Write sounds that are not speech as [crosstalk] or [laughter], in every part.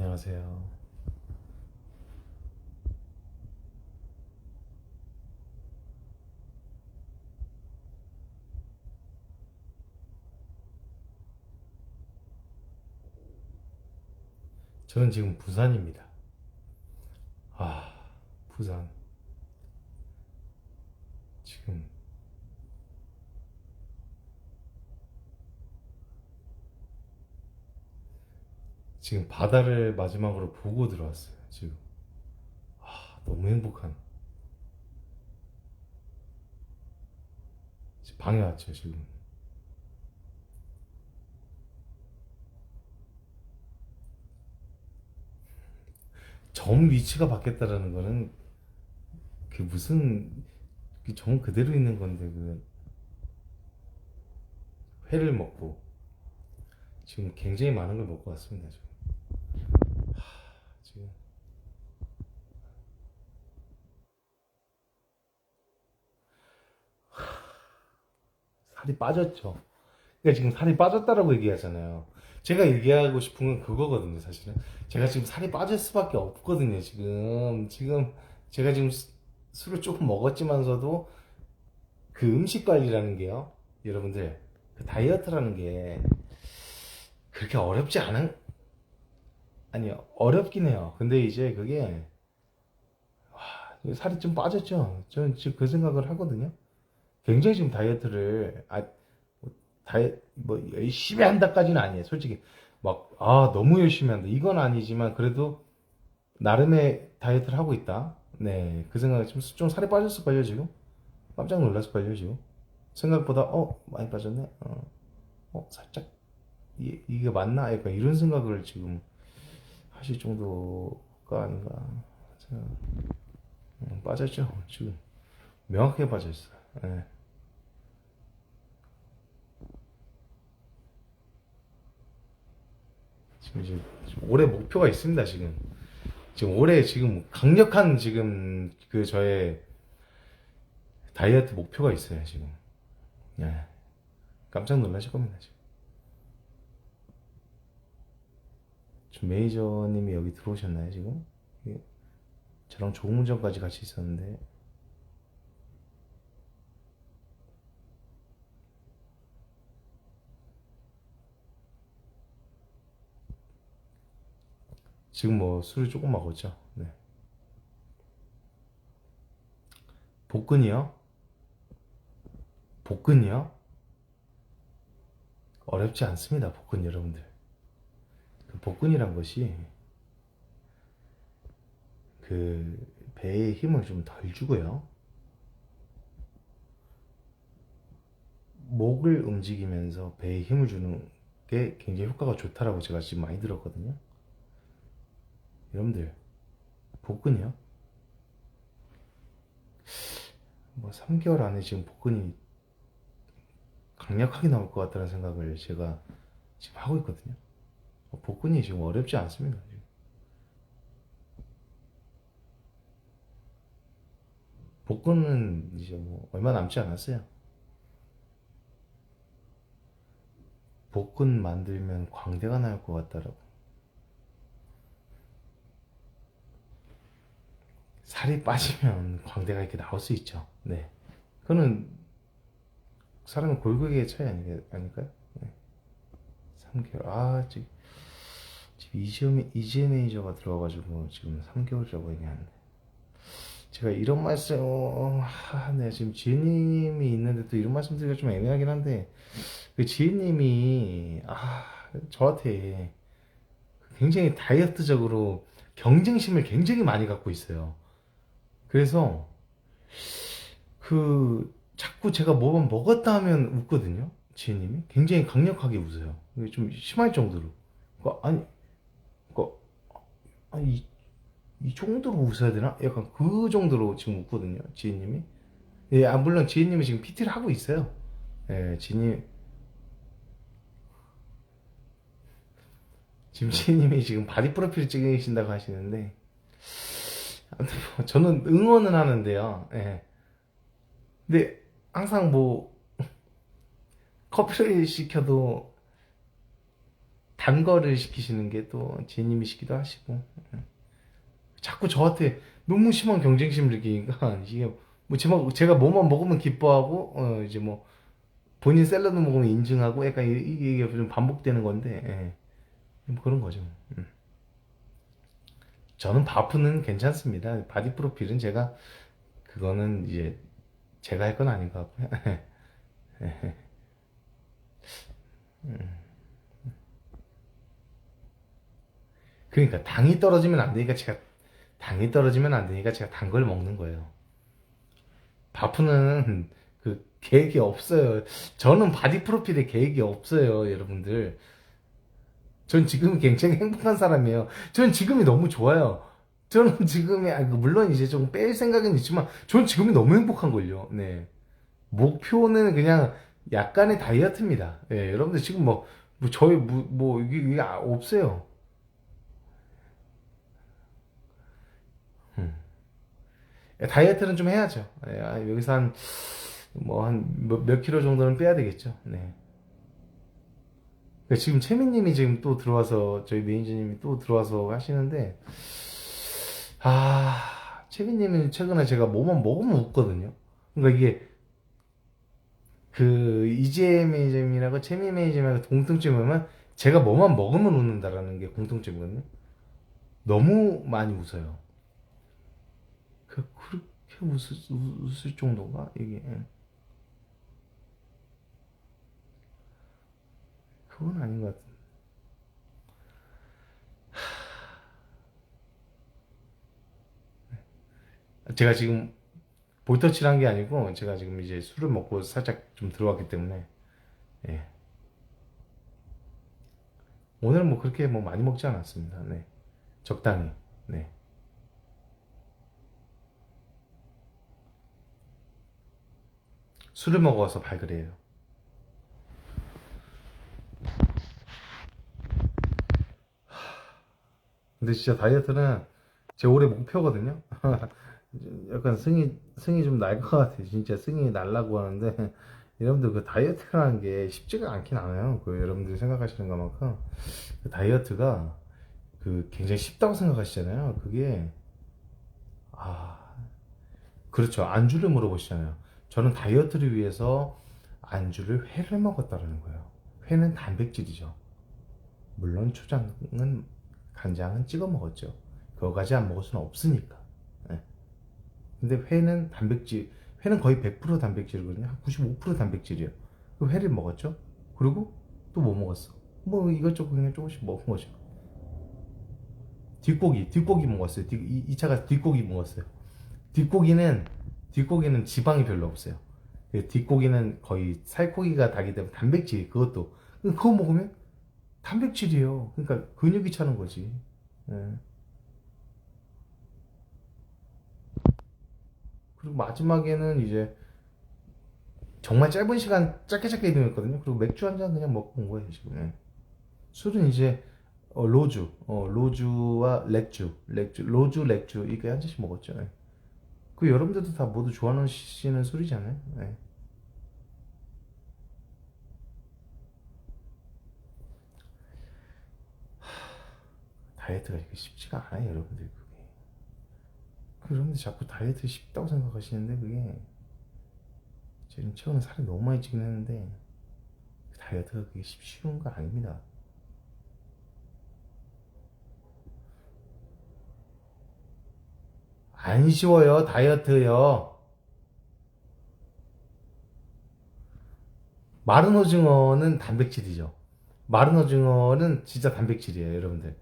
안녕하세요. 저는 지금 부산입니다. 아, 부산. 지금 지금 바다를 마지막으로 보고 들어왔어요. 지금 아, 너무 행복한. 방에 왔죠 지금. 점 위치가 바뀌었다라는 거는 그 무슨 그점 그대로 있는 건데 그 회를 먹고 지금 굉장히 많은 걸 먹고 왔습니다 지금. 하, 지금 하, 살이 빠졌죠. 그러니까 지금 살이 빠졌다라고 얘기하잖아요. 제가 얘기하고 싶은 건 그거거든요, 사실은. 제가 지금 살이 빠질 수밖에 없거든요, 지금. 지금 제가 지금 수- 술을 조금 먹었지만서도 그 음식 관리라는 게요, 여러분들, 그 다이어트라는 게 그렇게 어렵지 않은, 아니요, 어렵긴 해요. 근데 이제 그게, 와, 살이 좀 빠졌죠? 저는 지금 그 생각을 하거든요. 굉장히 지금 다이어트를, 아, 다이, 뭐, 열심히 한다까지는 아니에요. 솔직히. 막, 아, 너무 열심히 한다. 이건 아니지만, 그래도, 나름의 다이어트를 하고 있다. 네. 그 생각에 좀, 좀 살이 빠졌을 걸요, 지금? 깜짝 놀랐을 걸요, 지금? 생각보다, 어, 많이 빠졌네? 어, 어, 살짝, 이, 이게 맞나? 약간 이런 생각을 지금 하실 정도가 아닌가. 음, 빠졌죠, 지금. 명확하게 빠졌어요. 예. 지금 이제 올해 목표가 있습니다, 지금. 지금 올해 지금 강력한 지금 그 저의 다이어트 목표가 있어요, 지금. 예. 깜짝 놀라실 겁니다, 지금. 지금 매니저님이 여기 들어오셨나요, 지금? 예. 저랑 조문전까지 같이 있었는데. 지금 뭐 술을 조금 먹었죠. 네. 복근이요? 복근이요? 어렵지 않습니다, 복근 여러분들. 그 복근이란 것이 그 배에 힘을 좀 덜 주고요. 목을 움직이면서 배에 힘을 주는 게 굉장히 효과가 좋다라고 제가 지금 많이 들었거든요. 여러분들 복근이요? 뭐 3개월 안에 지금 복근이 강력하게 나올 것 같다는 생각을 제가 지금 하고 있거든요. 어, 복근이 지금 어렵지 않습니다. 복근은 이제 뭐 얼마 남지 않았어요. 복근 만들면 광대가 나올 것 같다라고. 살이 빠지면 광대가 이렇게 나올 수 있죠. 네. 그거는 사람의 골격의 차이 아니, 아닐까요? 네. 3개월. 아, 지금, 지금 이지혜 매니저가 들어와가지고 지금 3개월이라고 얘기하는데. 제가 이런 말씀, 어, 아, 네, 지금 지혜님이 있는데 또 이런 말씀 드리기가 좀 애매하긴 한데, 그 지혜님이, 아, 저한테 굉장히 다이어트적으로 경쟁심을 굉장히 많이 갖고 있어요. 그래서 그 자꾸 제가 뭐만 먹었다 하면 웃거든요. 지혜님이 굉장히 강력하게 웃어요. 좀 심할 정도로. 그러니까 아니, 아니 이, 이 정도로 웃어야 되나? 약간 그 정도로 지금 웃거든요. 지혜님이. 예, 아 물론 지혜님이 지금 PT를 하고 있어요. 예, 지혜님 지금 지혜님이 지금 바디 프로필 찍으신다고 하시는데 아무튼 뭐 저는 응원은 하는데요. 예. 근데 항상 뭐 [laughs] 커피를 시켜도 단 거를 시키시는 게또 제님이시기도 하시고 예. 자꾸 저한테 너무 심한 경쟁심을 느끼니까 [laughs] 이게 뭐 제가, 제가 뭐만 먹으면 기뻐하고 어 이제 뭐 본인 샐러드 먹으면 인증하고 약간 이- 이게, 좀 반복되는 건데 예. 뭐 그런 거죠. 음. 저는 바프는 괜찮습니다. 바디 프로필은 제가 그거는 이제 제가 할 건 아닌 것 같고요. [laughs] 그러니까 당이 떨어지면 안 되니까 제가 당이 떨어지면 안 되니까 제가 단 걸 먹는 거예요. 바프는 그 계획이 없어요. 저는 바디 프로필에 계획이 없어요, 여러분들. 전 지금 굉장히 행복한 사람이에요. 전 지금이 너무 좋아요. 저는 지금이 아, 물론 이제 좀 뺄 생각은 있지만 전 지금이 너무 행복한 걸요. 네. 목표는 그냥 약간의 다이어트입니다. 예, 여러분들 지금 뭐, 뭐 저희 뭐, 뭐 이게, 이게 아- 없어요. 음. 예, 다이어트는 좀 해야죠. 예, 아, 여기서 한 뭐 한 몇, 몇 킬로 정도는 빼야 되겠죠. 네. 그러니까 지금 채민님이 지금 또 들어와서 저희 매니저님이 또 들어와서 하시는데 아 채민님은 최근에 제가 뭐만 먹으면 웃거든요. 그러니까 이게 그 이재 매니저님이라고 채민 매니저님하고 공통점이 뭐냐면 제가 뭐만 먹으면 웃는다라는 게 공통점이거든요. 너무 많이 웃어요. 그 그렇게 웃을, 웃- 웃을 정도가 이게 그건 아닌 것 같은데. 제가 지금 볼터치를 한 게 아니고 제가 지금 이제 술을 먹고 살짝 좀 들어왔기 때문에 예. 오늘은 뭐 그렇게 뭐 많이 먹지 않았습니다. 네. 적당히. 네. 술을 먹어서 발그레요. 근데 진짜 다이어트는 제 올해 목표거든요. [laughs] 약간 승이 승이 좀 날 것 같아. 진짜 승이 날라고 하는데 [laughs] 여러분들 그 다이어트라는 게 쉽지가 않긴 않아요. 그 여러분들이 생각하시는 것만큼 그 다이어트가 그 굉장히 쉽다고 생각하시잖아요. 그게 아 그렇죠. 안주를 물어보시잖아요. 저는 다이어트를 위해서 안주를 회를 먹었다라는 거예요. 회는 단백질이죠. 물론 초장은 간장은 찍어 먹었죠. 그거까지 안 먹을 수는 없으니까. 예. 근데 회는 단백질, 회는 거의 100% 단백질이거든요. 한95% 단백질이에요. 그 회를 먹었죠. 그리고 또 뭐 먹었어? 뭐 이것저것 그냥 조금씩 먹은 거죠. 뒷고기, 뒷고기 먹었어요. 뒷, 이, 이 차가 뒷고기 먹었어요. 뒷고기는 뒷고기는 지방이 별로 없어요. 그 뒷고기는 거의 살코기가 다기 때문에 단백질 그것도 그거 먹으면 단백질이에요. 그러니까 근육이 차는 거지. 예. 그리고 마지막에는 이제 정말 짧은 시간 짧게 짧게 이동했거든요. 그리고 맥주 한 잔 그냥 먹고 온 거예요 지금. 예. 술은 이제 어, 로주, 어, 로주와 렉주, 렉주, 로주, 렉주 이렇게 한 잔씩 먹었죠. 예. 그 여러분들도 다 모두 좋아하시는 술이잖아요. 예. 다이어트가 이렇게 쉽지가 않아요, 여러분들 그게. 그 여러분들 자꾸 다이어트 쉽다고 생각하시는데 그게 지금 최근에 살이 너무 많이 찌긴 했는데 다이어트가 그게 쉽- 쉬운 거 아닙니다. 안 쉬워요, 다이어트요. 마른 오징어는 단백질이죠. 마른 오징어는 진짜 단백질이에요, 여러분들.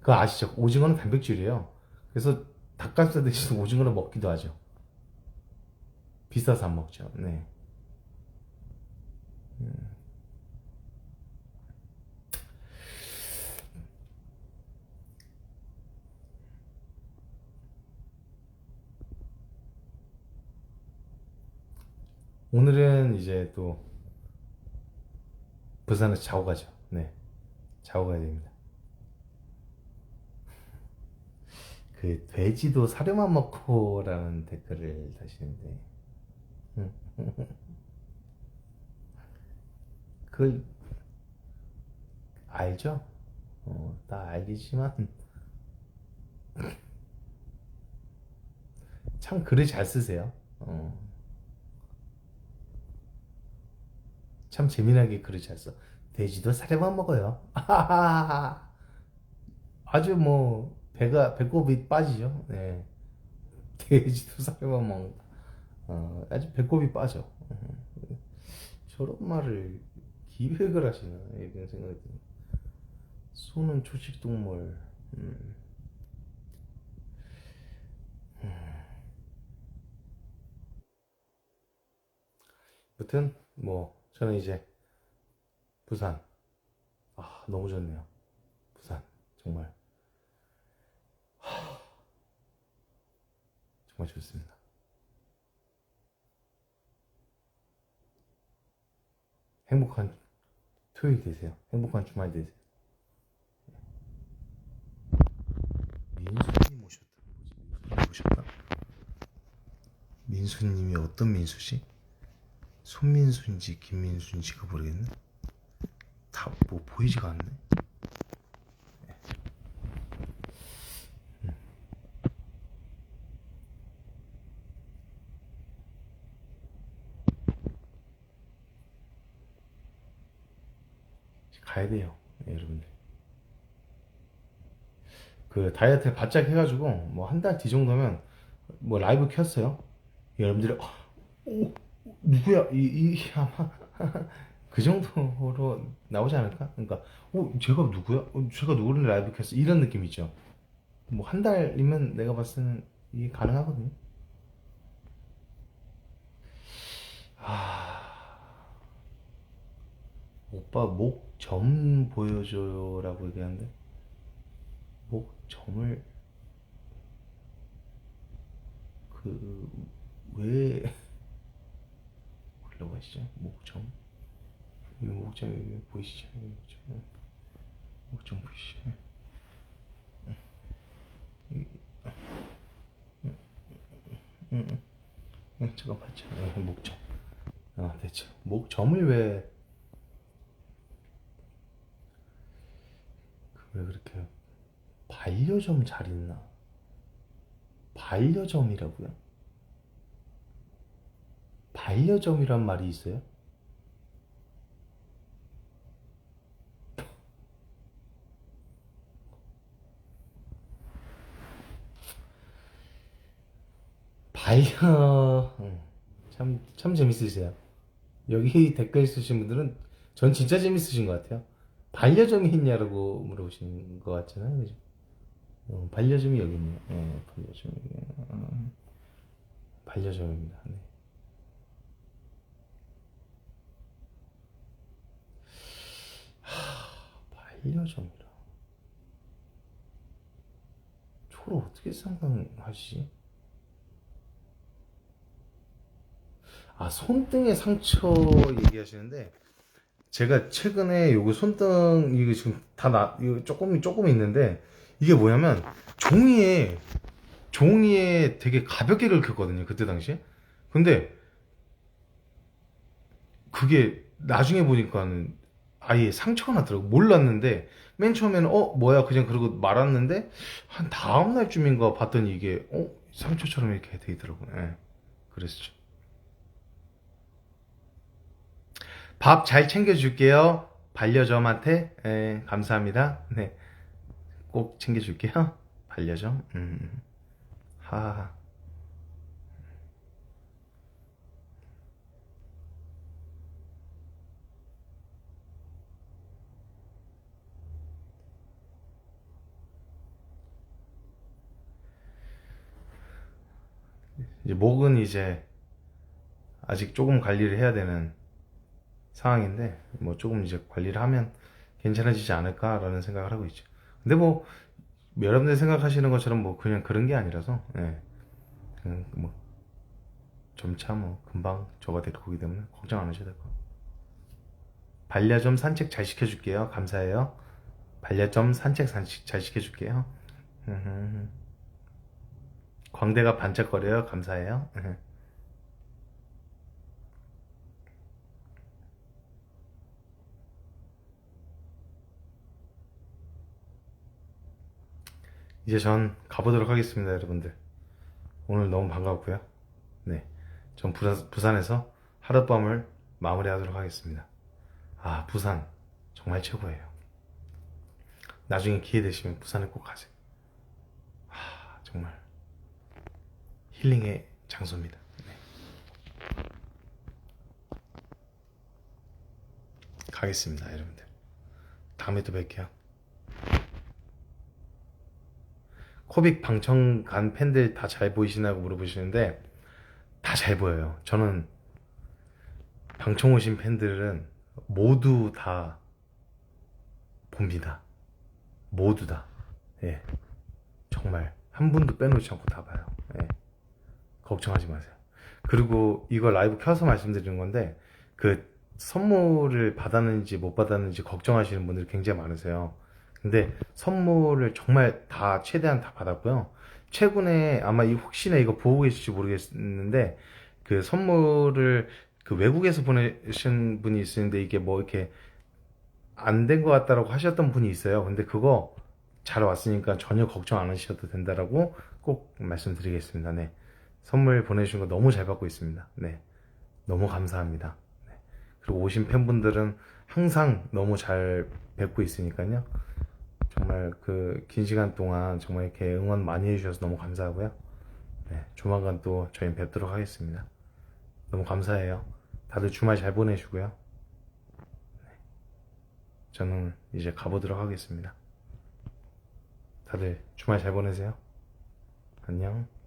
그거 아시죠? 오징어는 단백질이에요. 그래서 닭가슴살 대신 오징어를 먹기도 하죠. 비싸서 안 먹죠. 네. 음. 오늘은 이제 또 부산에서 자고 가죠. 네. 자고 가야 됩니다. [laughs] 그 돼지도 사료만 먹고라는 댓글을 다시는데 [laughs] 그걸 알죠? 어, 다 알겠지만 [laughs] 참 글을 잘 쓰세요. 어. 참 재미나게 잘 써. 돼지도 사료만 먹어요. [laughs] 아주 뭐 배가 배꼽이 빠지죠. 네. 돼지도 사료만 먹는다. 어, 아주 배꼽이 빠져. 어. 저런 말을 기획을 하시나 이런 생각이 드네. 소는 초식 동물. 음. 여튼 뭐 저는 이제 부산 아 너무 좋네요. 부산 정말 하, 정말 좋습니다. 행복한 토요일 되세요. 행복한 주말 되세요. 민수님 오셨다. 민수님 오셨다. 민수님이 어떤 민수지? 손민수인지 김민수인지가 모르겠네. 다 뭐 보이지가 않네. 음. 가야 돼요, 네, 여러분들. 그 다이어트를 바짝 해가지고 뭐 한 달 뒤 정도면 뭐 라이브 켰어요. 여러분들이 어, 오, 누구야 이, 이 [laughs] 아마 그 정도로 나오지 않을까? 그러니까 어 제가 누구야? 어, 제가 누구를 라이브 켰어? 이런 느낌이죠. 뭐 한 달이면 내가 봤을 때는 이게 가능하거든요. 아 오빠 목 점 보여줘요라고 얘기하는데 목 점을 그왜 하시죠? 목점 이 목점 여기 보이시죠? 이 목점 목점 보이시죠? 이- 응, 잠깐 봤죠? 어, 목점 아 됐죠 목점을 왜 왜 그렇게 반려점 잘 있나? 반려점이라고요? 반려점이란 말이 있어요? 반려 참 참 재밌으세요. 여기 [laughs] 댓글 쓰신 분들은 전 진짜 재밌으신 것 같아요. 반려점이 있냐라고 물어보신 것 같잖아요, 그죠? 어, 반려점이 여기 있네요. 네, 반려점이 어, 반려점입니다. 네. 반려점이라. 초를 어떻게 상상하시지? 아, 손등에 상처 얘기하시는데, 제가 최근에 요거 손등, 이거 지금 다 나, 이거 조금, 조금 있는데, 이게 뭐냐면, 종이에, 종이에 되게 가볍게 긁혔거든요, 그때 당시에. 근데, 그게 나중에 보니까는 아예 상처가 났더라고. 몰랐는데, 맨 처음에는, 어, 뭐야, 그냥 그러고 말았는데, 한 다음 날쯤인가 봤더니 이게, 어, 상처처럼 이렇게 돼 있더라고요. 예. 그랬죠. 밥 잘 챙겨줄게요. 반려점한테. 예, 감사합니다. 네. 꼭 챙겨줄게요. [laughs] 반려점. 음. 하 이제 목은 이제 아직 조금 관리를 해야 되는 상황인데 뭐 조금 이제 관리를 하면 괜찮아지지 않을까라는 생각을 하고 있죠. 근데 뭐 여러분들 생각하시는 것처럼 뭐 그냥 그런 게 아니라서 예. 그냥 뭐 점차 뭐 금방 저가 될 거기 때문에 걱정 안 하셔도 될것 같아요. 반려점 산책 잘 시켜줄게요. 감사해요. 반려점 산책 산책 잘 시켜줄게요. 광대가 반짝거려요. 감사해요. 음흠. 이제 전 가보도록 하겠습니다, 여러분들. 오늘 너무 반가웠고요. 네. 전 부산, 부산 에서 하룻밤을 마무리하도록 하겠습니다. 아, 부산. 정말 최고예요. 나중에 기회 되시면 부산에 꼭 가세요. 아, 정말. 힐링의 장소입니다. 네. 가겠습니다, 여러분들. 다음에 또 뵐게요. 코빅 방청 간 팬들 다 잘 보이시나고 물어보시는데 다 잘 보여요. 저는 방청 오신 팬들은 모두 다 봅니다. 모두 다. 예. 정말 한 분도 빼놓지 않고 다 봐요. 예. 걱정하지 마세요. 그리고 이거 라이브 켜서 말씀드리는 건데 그 선물을 받았는지 못 받았는지 걱정하시는 분들이 굉장히 많으세요. 근데 선물을 정말 다 최대한 다 받았고요. 최근에 아마 이 혹시나 이거 보고 계실지 모르겠는데 그 선물을 그 외국에서 보내신 분이 있었는데 이게 뭐 이렇게 안 된 것 같다라고 하셨던 분이 있어요. 근데 그거 잘 왔으니까 전혀 걱정 안 하셔도 된다라고 꼭 말씀드리겠습니다. 네. 선물 보내주신 거 너무 잘 받고 있습니다. 네. 너무 감사합니다. 네. 그리고 오신 팬분들은 항상 너무 잘 뵙고 있으니까요. 정말 그 긴 시간 동안 정말 이렇게 응원 많이 해주셔서 너무 감사하고요. 네, 조만간 또 저희 뵙도록 하겠습니다. 너무 감사해요. 다들 주말 잘 보내시고요. 네, 저는 이제 가보도록 하겠습니다. 다들 주말 잘 보내세요. 안녕.